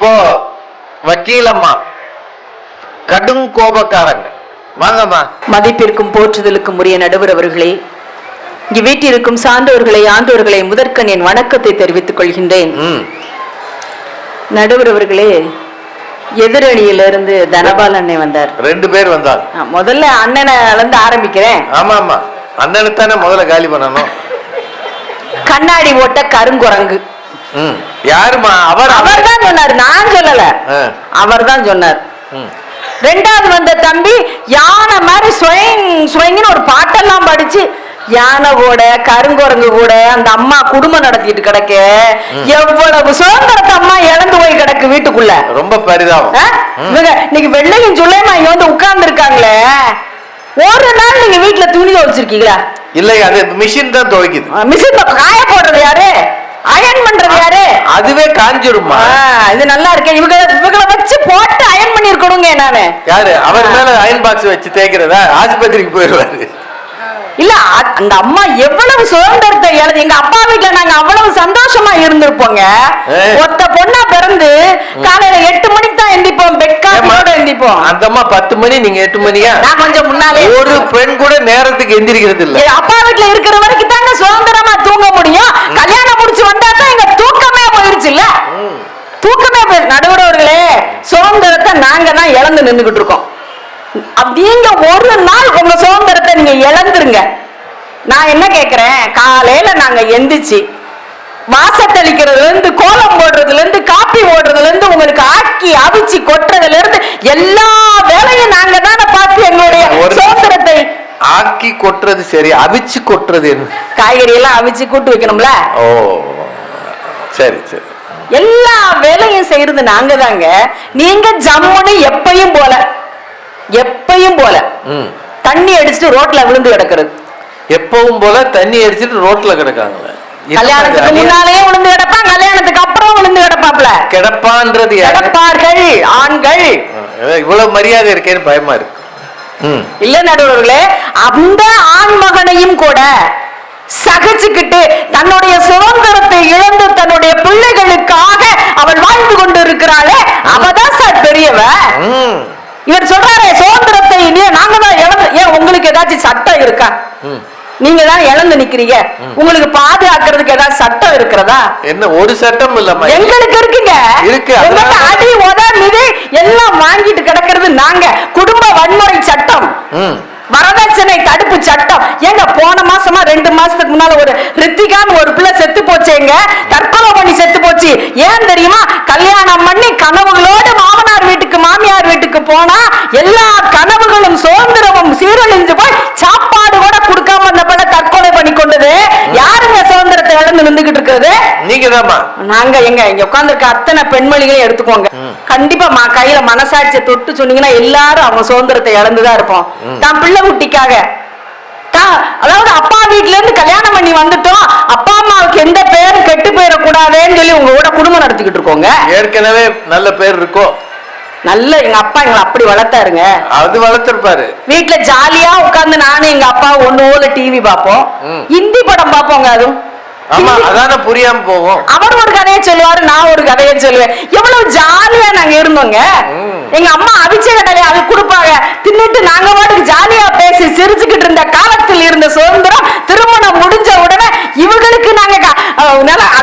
இப்போ வக்கீலம்மா கடும் கோபக்காரங்க. வாங்கம்மா. மதிப்பிற்கும் போற்றுதலுக்கும் உரிய நடுவர் அவர்களே இங்கு வீட்டிற்கும் சான்றோர்களை ஆண்டோர்களை முதற்கண் என் வணக்கத்தை தெரிவித்துக் கொள்கின்றேன். நடுவர் அவர்களே எதிரணியிலிருந்து தனபால் அண்ணன் வந்தார். ரெண்டு பேர் வந்தாங்க ஆ, முதல்ல அண்ணனை இருந்து ஆரம்பிக்கிறேன். ஆமா ஆமா அண்ணனுக்கு தானே முதல்ல காலி பண்ணணும்? கண்ணாடி ஓட்ட கருங்குரங்கு. யாருமா அவர் அவர்? தான் சொன்னார். நான் சொல்லல. அவர் தான் சொன்னார். ரெண்டாவது வந்த தம்பி யானை மாதிரி ஸ்வயங் ஸ்வயங்னு ஒரு பாட்டெல்லாம் படிச்சு யானை கூட கருங்குரங்கு கூட அந்த அம்மா குடும்பம் நடத்திட்டு கிடக்க எவ்வளவு சுதந்திரத்தை அம்மா இழந்து போய் கிடக்கு வீட்டுக்குள்ள. ரொம்ப பரிதாபம். இன்னைக்கு வெள்ளையும் சுள்ளையமா இங்க வந்து உட்கார்ந்து இருக்காங்களே ஒரு நாள் நீங்க வீட்டுல துணி துவைச்சிருக்கீங்களா? இல்லை அது மிஷின் தான் துவைக்குது. மிஷின் காய போடுறது யாரு? அயன் பண்றது யாரு? அதுவே காஞ்சிருமா? இது நல்லா இருக்கு. இவங்க இவங்கள வச்சு போட்டு அயன் பண்ணி இருக்கணுங்க நானு. யாரு? அவர் மேல அயன் பாக்ஸ் வச்சு தேய்க்கிறதா? ஆஸ்பத்திரிக்கு போயிடுவாரு இல்ல அந்த அம்மா எவ்வளவு சுதந்திரத்தை இழந்து எங்க அப்பா வீட்டுல நாங்க அவ்வளவு சந்தோஷமா இருந்திருப்போங்க. ஒத்த பொண்ணா பிறந்து காலையில எட்டு மணிக்கு தான் எந்திப்போம் பெட் காஃபியோட எந்திப்போம். அந்த அம்மா பத்து மணி நீங்க எட்டு மணியா? நான் கொஞ்சம் முன்னாலே ஒரு பெண் கூட நேரத்துக்கு எந்திரிக்கிறது இல்ல. அப்பா வீட்டுல இருக்கிற வரைக்கும் தாங்க சுதந்திரமா தூங்க முடியும் கல்யாணம் முடிச்சு வந்தா தான் எங்க தூக்கமே போயிருச்சு இல்ல போயிரு நடுவரவர்களே சுதந்திரத்தை நாங்க தான் இழந்து நின்னுகிட்டு இருக்கோம். நீங்க ஒரு நாள் உங்க சுதந்திரத்தை நீங்க இழந்துருங்க. நான் என்ன கேக்குறேன்? காலையில நாங்க எந்திரிச்சு வாசத்தளிக்கிறதுல இருந்து கோலம் போடுறதுல இருந்து காப்பி ஓடுறதுல இருந்து உங்களுக்கு ஆக்கி அவிச்சு கொட்டுறதுல இருந்து எல்லா வேலையும் நாங்க தானே பார்த்து எங்களுடைய சுதந்திரத்தை ஆக்கி கொட்டுறது சரி அவிச்சு கொட்டுறது காய்கறி எல்லாம் அவிச்சு கூட்டு வைக்கணும்ல? ஓ சரி சரி. எல்லா வேலையும் செய்யறது நாங்க தாங்க நீங்க ஜம்முன்னு எப்பயும் போல. எப்பயும் போல. தண்ணி அடிச்சுட்டு ரோட்ல விழுந்து கிடக்குறது. எப்பவும் போல தண்ணி அடிச்சிட்டு ரோட்ல கிடக்காங்களே. கல்யாணத்துக்கு? முன்னாலேயே விழுந்து கிடப்பான் கல்யாணத்துக்கு அப்புறம் விழுந்து கிடப்பாப்ல. கிடப்பான்றது கிடப்பார்கள் ஆண்கள். இவ்வளவு மரியாதை இருக்கேன்னு பயமா இருக்கு. இல்ல நடுவர்களே அந்த ஆண் மகனையும் கூட சகிச்சுக்கிட்டு தன்னுடைய சுதந்திரத்தை இழந்து தன்னுடைய பிள்ளைகளுக்காக அவள் வாழ்ந்து கொண்டு இருக்கிறாளே அவதான் சார் பெரியவ ம். இவர் சொல்றாரு சுதந்திரத்தை நீ நாங்க தான் இழந்து ஏன் உங்களுக்கு ஏதாச்சும் சட்டம் இருக்கா? ம். நீங்க தான் இழந்து நிக்கிறீங்க. உங்களுக்கு பாதுகாக்கிறதுக்கு ஏதாவது சட்டம் இருக்கிறதா? என்ன ஒரு சட்டம் இல்லம்மா. எங்களுக்கு இருக்குங்க. இருக்கு, அடி உத மிதி எல்லாம் வாங்கிட்டு கிடக்கிறது நாங்க. குடும்ப வன்முறை சட்டம். ம். வரதட்சணை தடுப்பு சட்டம். ஏங்க போன மாசமா ரெண்டு மாசத்துக்கு முன்னால ஒரு ரித்திகான்னு ஒரு பிள்ளை செத்து போச்சேங்க. தற்கொலை பண்ணி செத்து போச்சு. ஏன் தெரியுமா? கல்யாணம் பண்ணி கனவுகளோடு மாமனார் வீட்டுக்கு மாமியார் வீட்டுக்கு போனா எல்லா கனவுகளும் சுதந்திரமும் சீரழிஞ்சு போய் சாப்பாடு கூட கொடுக்காம அந்த பிள்ளை தற்கொலை பண்ணி கொண்டது. யாருங்க சுதந்திரத்தை இழந்து நின்றுகிட்டு இருக்கிறது? நீங்க நாங்க எங்க இங்க உட்கார்ந்திருக்க அத்தனை பெண்மணிகளையும் எடுத்துக்கோங்க. கண்டிப்பா கையில மனசாட்சியை தொட்டு சொன்னீங்கன்னா எல்லாரும் அவங்க சுதந்திரத்தை இழந்துதான் இருப்போம். தான் பிள்ளை குட்டிக்காக. அதாவது அப்பா வீட்ல இருந்து கல்யாணம் பண்ணி வந்துட்டோம். அப்பா அம்மாவுக்கு எந்த பேரும் கெட்டு போயிடக்கூடாதுன்னு சொல்லி உங்க கூட குடும்பம் நடத்திக்கிட்டு இருக்கோங்க. ஏற்கனவே நல்ல பேர் இருக்கோ? நல்ல எங்க அப்பா எங்களை அப்படி வளர்த்தாருங்க. அது வளர்த்திருப்பாரு. வீட்ல ஜாலியா உட்கார்ந்து நானும் எங்க அப்பா ஒண்ணு ஓல டிவி பார்ப்போம். ம். ஹிந்தி படம் பார்ப்போங்க அதுவும். ஆமா அதானே புரியாம போகும். ஒரு கதையை சொல்லுவாரு நான் ஒரு கதையை சொல்லுவேன். எவ்வளவு ஜாலியா நாங்க இருந்தோங்க. எங்க அம்மா அவிச்ச கடலை அது கொடுப்பாங்க. தின்னுட்டு நாங்க பாட்டுக்கு ஜாலியா பேசி சிரிச்சுக்கிட்டு இருந்த காலத்தில் இருந்த சுதந்திரம் திருமணம் முடிஞ்ச உடனே இவங்களுக்கு நாங்க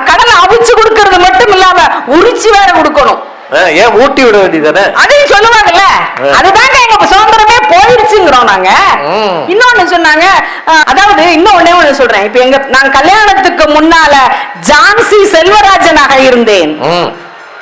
கடலை அவிச்சு கொடுக்கறது மட்டும் இல்லாம உரிச்சு வேற கொடுக்கணும். ஏன் ஊட்டி விட வேண்டியதானே அதையும் சொல்லுவாங்கல்ல. அதுதாங்க எங்க சுதந்திரமே போயிருச்சுங்கிறோம் நாங்க. இன்னொன்னு சொன்னாங்க அதாவது இன்னொன்னே ஒண்ணு சொல்றேன். இப்ப எங்க நான் கல்யாணத்துக்கு முன்னால ஜான்சி செல்வராஜனாக இருந்தேன்.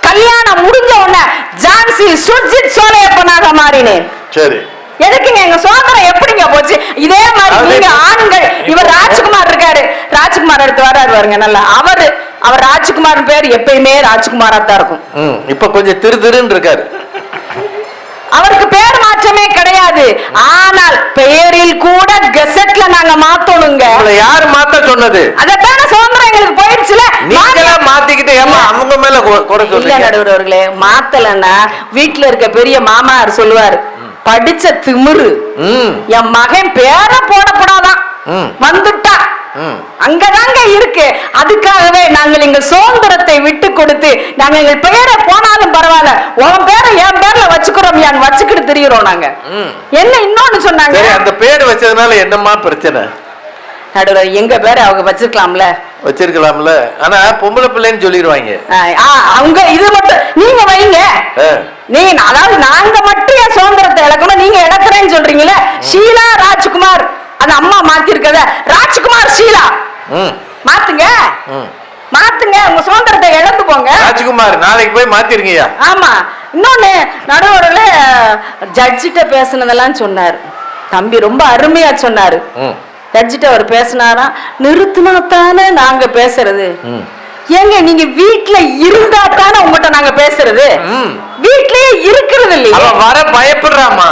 கல்யாணம் முடிஞ்ச உடனே ஜான்சி சுர்ஜித் சோலையப்பனாக மாறினேன். சரி. எதுக்குங்க எங்க சுதந்திரம் எப்படிங்க போச்சு? இதே மாதிரி நீங்க ஆண்கள் இவர் ராஜ்குமார் இருக்காரு. ராஜ்குமார் எடுத்து வராரு பாருங்க நல்லா. அவரு அவர் ராஜ்குமார் பேர் எப்பயுமே ராஜ்குமாரா தான் இருக்கும் இப்ப கொஞ்சம் திரு திருன்னு இருக்காரு. அவருக்கு பேர் மாற்றமே கிடையாது. ஆனால் பெயரில் கூட கெசட்ல நாங்க மாத்தணுங்க. யாரு மாத்த சொன்னது? அதத்தான சுதந்திரம் எங்களுக்கு போயிடுச்சுல? நீங்களா மாத்திக்கிட்டு ஏமா அவங்க மேல குறை சொல்றீங்க. நடுவர் அவர்களே மாத்தலன்னா வீட்டுல இருக்க பெரிய மாமார் சொல்லுவாரு படிச்ச திமிரு. என் மகன் பேர போடப்படாதான். வந்துட்டா. அங்கதாங்க இருக்கு. அதுக்காகவே நாங்கள் எங்கள் சுதந்திரத்தை விட்டு கொடுத்து நாங்க எங்கள் பெயரை போனாலும் பரவாயில்ல. உன் பேரை என் பேர்ல வச்சுக்கிறோம் யான் வச்சுக்கிட்டு திரியிறோம் நாங்க. என்ன இன்னொன்னு சொன்னாங்க? அந்த பேர் வச்சதுனால என்னம்மா பிரச்சனை? நடுவர் எங்க பேரை அவங்க வச்சிருக்கலாம்ல? வச்சிருக்கலாம்ல. ஆனா பொம்பளை பிள்ளைன்னு சொல்லிடுவாங்க அவங்க இது மட்டும் நீங்க வைங்க. நீ அதாவது நாங்க மட்டும் என் சுதந்திரத்தை இழக்கணும்? நீங்க இழக்கிறேன்னு சொல்றீங்களே ஷீலா ராஜ்குமார். அந்த அம்மா மாத்திருக்கத. ராஜ்குமார் ஷீலா. மாத்துங்க. மாத்துங்க உங்க சுதந்திரத்தை இழந்து போங்க. ராஜ்குமார் நாளைக்கு போய் மாத்திருங்கய்யா. ஆமா. இன்னொன்னு நடுவரில் ஜட்ஜிட்ட பேசுனதெல்லாம் சொன்னார். தம்பி ரொம்ப அருமையா சொன்னாரு. ம். ஜட்ஜிட்ட அவர் பேசினாராம் நிறுத்தினா தானே நாங்க பேசுறது. ம். ஏங்க நீங்க வீட்ல இருந்தா தானே உங்ககிட்ட நாங்க பேசுறது. வீட்லயே இருக்கிறது இல்லையா? வர பயப்படுறாமா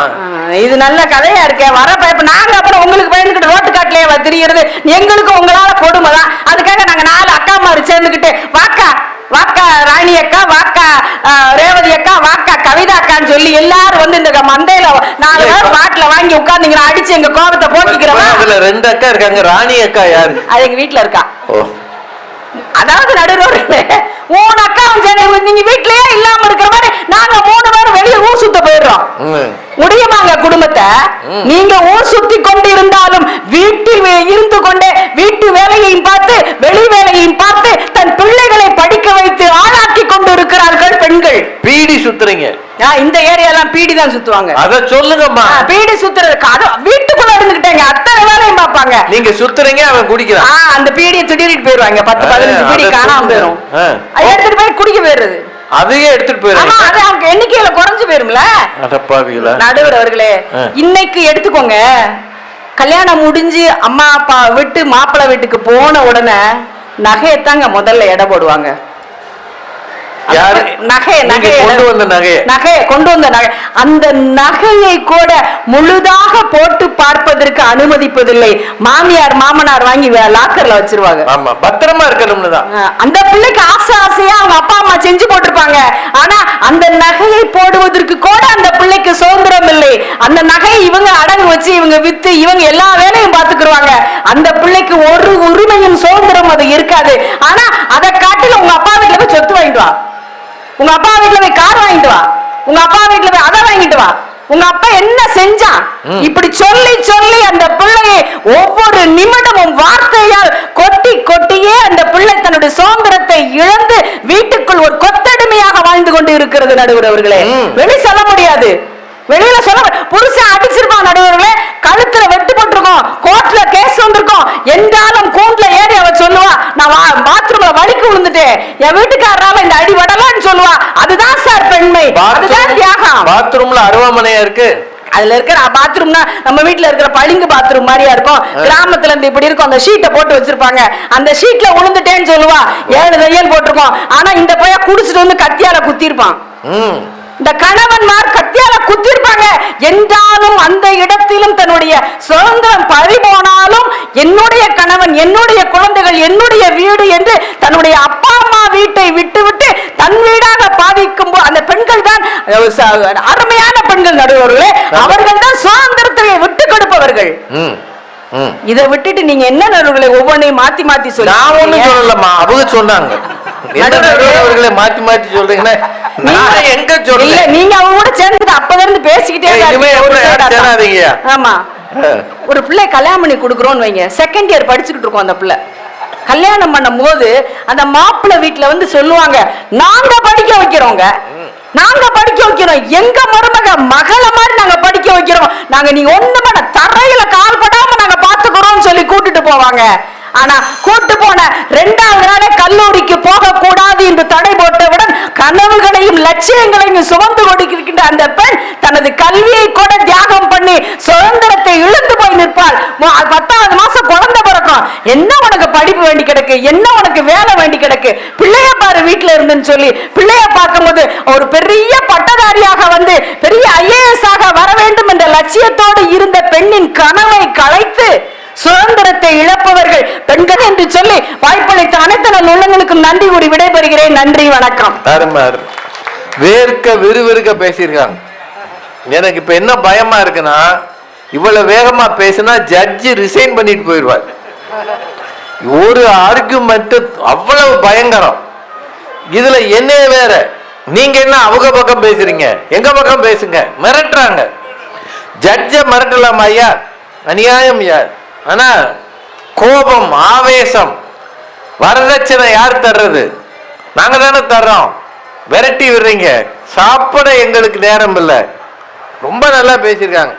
இது நல்ல கதையா இருக்கே. வர பயப்ப நாங்க அப்புறம் உங்களுக்கு பயந்துகிட்டு ரோட்டு காட்டிலேயே தெரிகிறது எங்களுக்கு உங்களால கொடுமை தான். அதுக்காக நாங்க நாலு அக்கா மாதிரி சேர்ந்துக்கிட்டு வாக்கா வாக்கா ராணி அக்கா வாக்கா ரேவதி அக்கா வாக்கா கவிதா அக்கான்னு சொல்லி எல்லாரும் வந்து இந்த மந்தையில நாலு பேர் பாட்டில வாங்கி உட்கார்ந்தீங்கன்னா அடிச்சு எங்க கோபத்தை போக்கிக்கிறவா? அதுல ரெண்டு அக்கா இருக்காங்க. ராணி அக்கா யாரு? அது எங்க வீட்ல இருக்கா. ஓ. அதாவது நடுரோடு மூணு சரி நீங்க வீட்லயே இல்லாம இருக்கிற மாதிரி நாங்க மூணு பேரும் வெளியே ஊர் சுத்த போயிடுறோம். முடியுமாங்க குடும்பத்தை. நீங்க ஊர் சுத்தி கொண்டு இருந்தாலும் வீட்டில் இருந்து கொண்டே வீட்டு வேலையையும் பார்த்து வெளி வேலையையும் பார்த்து தன் பிள்ளைகளை படிக்க வைத்து ஆளாக்கி கொண்டு இருக்கிறார்கள் பெண்கள். பீடி சுத்துறீங்க. இந்த ஏரியாலாம் பீடி தான் சுத்துவாங்க. அத சொல்லுங்கம்மா. பீடி சுத்துறது அது வீட்டுக்குள்ள இருந்துகிட்டேங்க. அத்தனை வேலையும் பார்ப்பாங்க. நீங்க சுத்துறீங்க அவன் குடிக்கிறான். அந்த பீடியை திடீர்னு போயிருவாங்க. பத்து பதினஞ்சு பீடி காணாம. போயிரும். எடுத்துட்டு போய் குடிக்க போயிடுறது. அதையே எடுத்துட்டு ஆமா போயிடுறாங்க அது அவங்க எண்ணிக்கையில குறைஞ்சு போயிரும்ல. அடப்பாவிகளா. நடுவர் அவர்களே. இன்னைக்கு எடுத்துக்கோங்க. கல்யாணம் முடிஞ்சு அம்மா அப்பா விட்டு மாப்பிள்ளை வீட்டுக்கு போன உடனே நகையத்தாங்க முதல்ல எடை போடுவாங்க. அந்த நகையை கூட முழுதாக போட்டு பார்ப்பதற்கு அனுமதிப்பதில்லை. மாமியார் மாமனார் வாங்கி லாக்கர்ல வச்சிருவாங்க. ஆமா பத்திரமா இருக்கணும்னு அந்த பிள்ளைக்கு ஆசை ஆசையா அவங்க அப்பா அம்மா செஞ்சு போட்டிருப்பாங்க. ஆனா அந்த நகையை போடுவதற்கு கூட அந்த பிள்ளைக்கு சுதந்திரம் இல்லை. அந்த நகையை இவங்க அடகு வச்சு இவங்க வித்து இவங்க எல்லா வேலையும் பாத்துக்குருவாங்க அந்த பிள்ளைக்கு ஒரு உரிமையும் சுதந்திரம் அது இருக்காது. ஆனா அதை காட்டில உங்க அப்பா வீட்டுல போய் சொத்து வாங்கிட்டு வா உங்க அப்பா வீட்டுல போய் கார் வாங்கிட்டு வா. உங்க அப்பா வீட்டுல போய் அதை வாங்கிட்டு வா. உங்க அப்பா என்ன செஞ்சான். இப்படி சொல்லி சொல்லி அந்த பிள்ளையை ஒவ்வொரு நிமிடமும் வார்த்தையால் கொட்டி கொட்டியே அந்த பிள்ளை தன்னுடைய சுதந்திரத்தை இழந்து வீட்டுக்குள் ஒரு கொத்தடிமையாக வாழ்ந்து கொண்டு இருக்கிறது நடுவர் அவர்களே. வெளி சொல்ல முடியாது. வெளியில சொல்ல புருஷன் அடிச்சிருப்பான் நடுவர்களே கழுத்துல வெட்டு போட்டிருக்கோம் கோர்ட்ல கேஸ் வந்திருக்கோம். என்றாலும் கூண்டுல ஏறி அவ சொல்லுவா நான் பாத்ரூம்ல வலிக்கு விழுந்துட்டேன் என் வீட்டுக்காரரால இந்த அடி வடலான்னு சொல்லுவா. அதுதான் சார் பெண்மை. அதுதான் தியாகம். பாத்ரூம்ல அருவாமனையா இருக்கு. அதுல இருக்கிற பாத்ரூம்னா நம்ம வீட்ல இருக்கிற பளிங்கு பாத்ரூம் மாதிரியா இருக்கும். கிராமத்துல இருந்து இப்படி இருக்கும். அந்த ஷீட்டை போட்டு வச்சிருப்பாங்க. அந்த ஷீட்ல உளுந்துட்டேன்னு சொல்லுவா. ஏழு தையல் போட்டிருக்கோம். ஆனா இந்த பைய குடிச்சிட்டு வந்து கத்தியால குத்திருப்பான் இந்த கணவன்மார் கத்தியால குத்திருப்பாங்க என்றாலும் அந்த இடத்திலும் தன்னுடைய சுதந்திரம் பறி போனாலும் என்னுடைய கணவன் என்னுடைய குழந்தைகள் என்னுடைய வீடு என்று தன்னுடைய அப்பா அம்மா வீட்டை விட்டுவிட்டு தன் வீடாக பாவிக்கும் போ- அந்த பெண்கள் தான் அருமையான பெண்கள் நடுவர்களே. அவர்கள் தான் சுதந்திரத்தை விட்டு கொடுப்பவர்கள். இதை விட்டுட்டு நீங்க என்ன நடுவர்களை ஒவ்வொன்றையும் மாத்தி மாத்தி நான் ஒண்ணும் சொல்லி சொல்லலம்மா அவங்க சொன்னாங்க. மாத்தி மாத்தி சொல்றீங்கன்னா எங்க சொல்றேன் நீங்க அவங்க கூட சேர்ந்துட்டு அப்பல இருந்து பேசிக்கிட்டே. ஆமா. ஒரு பிள்ளை கல்யாணம் பண்ணி கொடுக்குறோன்னு வைங்க. செகண்ட் இயர் படிச்சுக்கிட்டு இருக்கோம் அந்த பிள்ளை. கல்யாணம் பண்ணும் போது அந்த மாப்பிள்ளை வீட்டுல வந்து சொல்லுவாங்க நாங்க படிக்க வைக்கிறோங்க. நாங்க படிக்க வைக்கிறோம். எங்க மருமக மகள மாதிரி நாங்க படிக்க வைக்கிறோம். நாங்க நீ ஒண்ணுமே தரையில கால் படாம நாங்க பாத்துக்கிறோம் சொல்லி கூட்டிட்டு போவாங்க. ஆனா கூட்டு போன ரெண்டாவது நாளே கல்லூரிக்கு போக கூடாது என்று தடை போட்டவுடன் கனவுகளையும் லட்சியங்களையும் சுமந்து கொண்டிருக்கின்ற அந்த பெண் தனது கல்வியை கூட தியாகம் பண்ணி சுதந்திரத்தை இழந்து போய் நிற்பாள் மு- பத்தாவது மாசம் குழந்தை பிறக்கும் என்ன உனக்கு படிப்பு வேண்டி கிடக்கு என்ன உனக்கு வேலை வேண்டி கிடக்கு பிள்ளைய பாரு சொல்லி பிள்ளைய பார்க்கும்போது ஒரு பெரிய பட்டதாரியாக வந்து பெரிய ஐஏஎஸ் ஆக வர வேண்டும் என்ற லட்சியத்தோடு இருந்த பெண்ணின் கனவை களைத்து சுதந்திரத்தை இழப்பவர்கள் பெண்கள் என்று சொல்லி வாய்ப்பளித்த அனைத்து நல் உள்ளங்களுக்கும் நன்றி கூறி விடைபெறுகிறேன். நன்றி வணக்கம். அருமார் வேர்க்க விறுவிறுக்க பேசியிருக்காங்க. எனக்கு இப்ப என்ன பயமா இருக்குன்னா இவ்வளவு வேகமா பேசினா ஜட்ஜி ரிசைன் பண்ணிட்டு போயிடுவார். ஒரு ஆர்குமெண்ட் அவ்வளவு பயங்கரம். இதுல என்ன வேற. நீங்க என்ன அவங்க பக்கம் பேசுறீங்க? எங்க பக்கம் பேசுங்க? மிரட்டுறாங்க. ஜட்ஜ மிரட்டலாம் ஐயா. அநியாயம் யார்? ஆனா கோபம் ஆவேசம் வரதட்சணை யார் தர்றது? நாங்க தானே தர்றோம். விரட்டி விடுறீங்க. சாப்பிட எங்களுக்கு நேரம் இல்லை. ரொம்ப நல்லா பேசியிருக்காங்க.